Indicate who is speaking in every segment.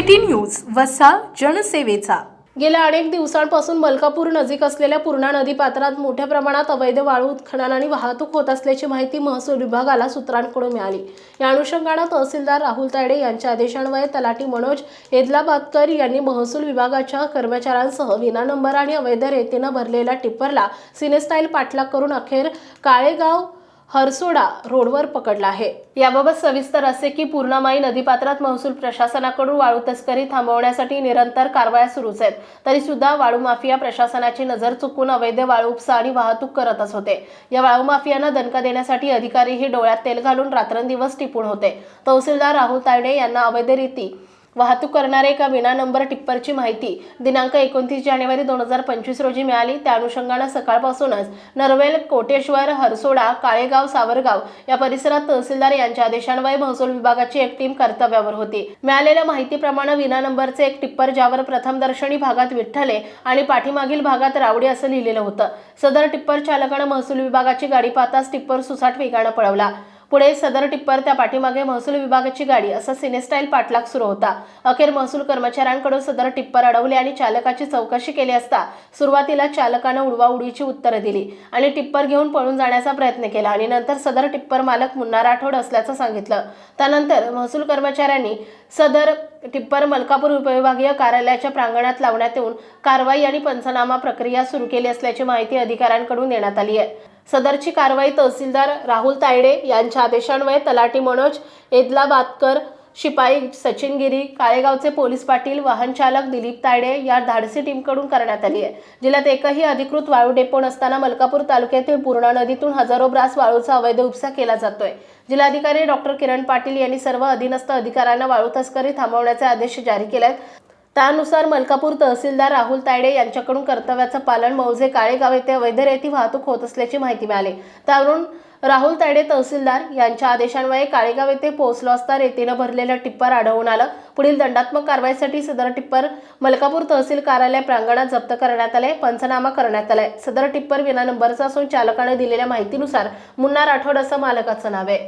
Speaker 1: City news वसा जनसेवेचा.
Speaker 2: गेल्या अनेक दिवसांपासून मलकापूर नजीक असलेल्या पूर्णा नदी पात्रात मोठ्या प्रमाणात अवैध वाळू उत्खनन आणि वाहतूक होत असल्याची माहिती महसूल विभागाला सूत्रांकडून मिळाली. या अनुषंगानं तहसीलदार राहुल तायडे यांच्या आदेशान्वये तलाठी मनोज एदलाबादकर यांनी महसूल विभागाच्या कर्मचाऱ्यांसह विना नंबर आणि अवैध रेतीनं भरलेल्या टिप्परला सिनेस्टाईल पाठलाग करून अखेर काळेगाव हरसोडा रोडवर पकडला आहे. याबाबत सविस्तर असे की पूर्णामाई नदीपात्रात महसूल प्रशासनाकडून वाळू तस्करी थांबवण्यासाठी निरंतर कारवाया सुरूच आहेत. तरी सुद्धा वाळू माफिया प्रशासनाची नजर चुकून अवैध वाळू उपसा आणि वाहतूक करतच होते. या वाळू माफियांना दणका देण्यासाठी अधिकारीही डोळ्यात तेल घालून रात्रंदिवस टिपून होते. तहसीलदार राहुल तायडे यांना अवैध रीती वाहतूक करणारे एका विना नंबर टिप्परची माहिती दिनांक एकोणतीस जानेवारी दोन हजार पंचवीस रोजी मिळाली. त्या अनुषंगानं सकाळपासूनच नरवेल कोटेश्वर हरसोडा काळेगाव सावरगाव या परिसरात तहसीलदार यांच्या आदेशान्वये महसूल विभागाची एक टीम कर्तव्यावर होती. मिळालेल्या माहितीप्रमाणे विना नंबरचे एक टिप्पर ज्यावर प्रथमदर्शनी भागात विठ्ठले आणि पाठीमागील भागात रावडी असं लिहिलेलं होतं. सदर टिप्पर चालकानं महसूल विभागाची गाडी पाहताच टिप्पर सुसाट वेगानं पळवला. पुढे सदर टिप्पर त्या पाठीमागे महसूल विभागाची गाडी असा सिनेस्टाईल पाठलाग सुरू होता. अखेर महसूल कर्मचाऱ्यांकडून सदर टिप्पर अडवले आणि चालकाची चौकशी केली असता सुरुवातीला चालकानं उडवाउडीची उत्तरं दिली आणि टिप्पर घेऊन पळून जाण्याचा प्रयत्न केला आणि नंतर सदर टिप्पर मालक मुन्ना राठोड असल्याचं सांगितलं. त्यानंतर महसूल कर्मचाऱ्यांनी सदर टिप्पर मलकापूर उपविभागीय कार्यालयाच्या प्रांगणात लावण्यात येऊन कारवाई आणि पंचनामा प्रक्रिया सुरू केली असल्याची माहिती अधिकाऱ्यांकडून देण्यात आली आहे. सदरची कारवाई तहसीलदार राहुल तायडे यांच्या आदेशान्वये तलाठी मनोज एदलाबादकर शिपाई सचिन गिरी काळेगावचे पोलीस पाटील वाहन चालक दिलीप तायडे या धाडसी टीमकडून करण्यात आली आहे. जिल्ह्यात एकही अधिकृत वाळू डेपो नसताना मलकापूर तालुक्यातील पूर्णा नदीतून हजारो ब्रास वाळूचा अवैध उपसा केला जातोय. जिल्हाधिकारी डॉक्टर किरण पाटील यांनी सर्व अधीनस्थ अधिकाऱ्यांना वाळू तस्करी थांबवण्याचे आदेश जारी केले आहेत त्यानुसार मलकापूर तहसीलदार राहुल तायडे यांच्याकडून कर्तव्याचं पालन मौजे काळेगाव येथे अवैध रेती वाहतूक होत असल्याची माहिती मिळाली. त्यावरून राहुल तायडे तहसीलदार यांच्या आदेशान्वये काळेगाव येथे पोहोचलो असता रेतीनं भरलेलं टिप्पर आढळून आलं. पुढील दंडात्मक कारवाईसाठी सदर टिप्पर मलकापूर तहसील कार्यालय प्रांगणात जप्त करण्यात आले पंचनामा करण्यात आलाय. सदर टिप्पर विना नंबरचा असून चालकाने दिलेल्या माहितीनुसार मुन्ना राठोड असं मालकाचं नाव आहे.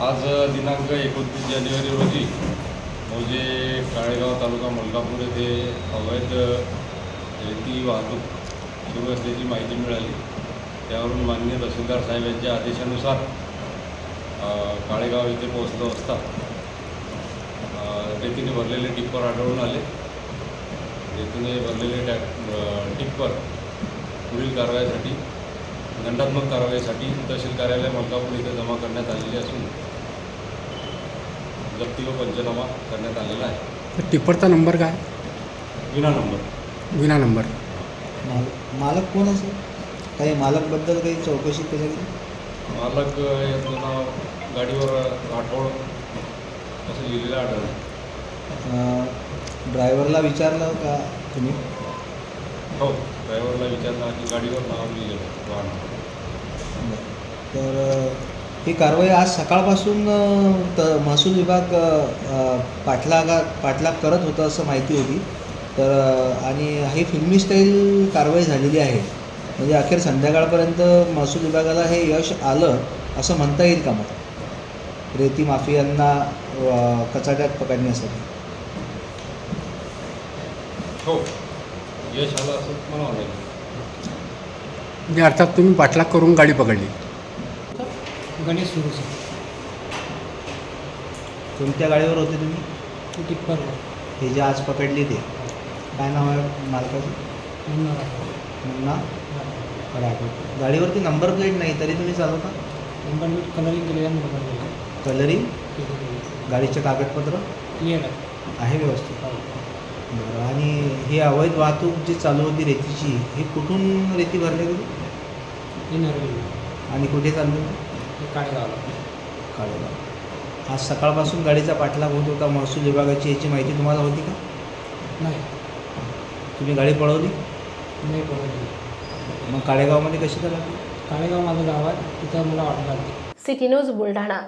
Speaker 3: आज दिनांक एकोणतीस जानेवारी रोजी मौजे काळेगाव तालुका मलकापूर येथे अवैध रेती वाहतूक सुरू असल्याची माहिती मिळाली. त्यावरून माननीय तहसीलदार साहेब यांच्या आदेशानुसार काळेगाव येथे पोहोचलो असता. रेतीने भरलेले टिप्पर आढळून आले. रेतीने भरलेले टॅ टिप्पर पुढील कारवाईसाठी दंडात्मक कारवाईसाठी तहसील कार्यालय मलकापूर इथे जमा करण्यात आलेले असून जप्ती व पंचनामा करण्यात आलेला आहे.
Speaker 4: तर टिप्परचा नंबर काय?
Speaker 3: विना नंबर.
Speaker 4: विना नंबर.
Speaker 5: माल मालक कोण असेल? काही मालकबद्दल काही चौकशी केली?
Speaker 3: मालक अ, याचं नाव गाडीवर राठोड असं लिहिलेलं आढळलं.
Speaker 5: ड्रायव्हरला विचारलं का तुम्ही?
Speaker 3: हो ड्रायव्हरला विचारलं की गाडीवर नाव लिहिलेलं वाहन.
Speaker 5: तर अ, ही कारवाई आज सकाळपासून त महसूल विभाग पाठलागा पाठलाग करत होतं असं माहिती होती. तर आणि ही फिल्मी स्टाईल कारवाई झालेली आहे. म्हणजे अखेर संध्याकाळपर्यंत महसूल विभागाला हे यश आलं असं म्हणता येईल का मग? रेती माफियांना कचाट्यात पकडण्यासाठी.
Speaker 3: हो. यश आलं असं म्हणावं लागेल
Speaker 4: म्हणजे अर्थात तुम्ही पाठलाग करून गाडी पकडली.
Speaker 6: गणेश सुरूच
Speaker 5: कोणत्या गाडीवर होते तुम्ही?
Speaker 6: टिप्पर
Speaker 5: हे जे आज पकडली ते. काय नाव आहे मालकाचं? मुन्ना राठोड. गाडीवरती नंबर प्लेट नाही तरी तुम्ही चालवता
Speaker 6: नंबर मी कलरिंग केलेल्या नंबर
Speaker 5: कलरिंग गाडीचे कागदपत्र?
Speaker 6: क्लिअर आहे.
Speaker 5: आहे व्यवस्थित. बरं आणि ही अवैध वाहतूक जी चालू होती रेतीची ही कुठून रेती भरली
Speaker 6: हे नरवी
Speaker 5: आणि कुठे चालली होती?
Speaker 6: हे काळेगावला
Speaker 5: काळेगाव आज सकाळपासून गाडीचा पाठलाग होत होता महसूल विभागाची याची माहिती तुम्हाला होती का?
Speaker 6: नाही.
Speaker 5: तुम्ही गाडी पळवली?
Speaker 6: नाही पडत
Speaker 5: मग काळेगावमध्ये कशी का लागली
Speaker 6: काळेगाव माझं गाव आहे तिथं मला ऑर्डर आली.
Speaker 2: City news Buldhana.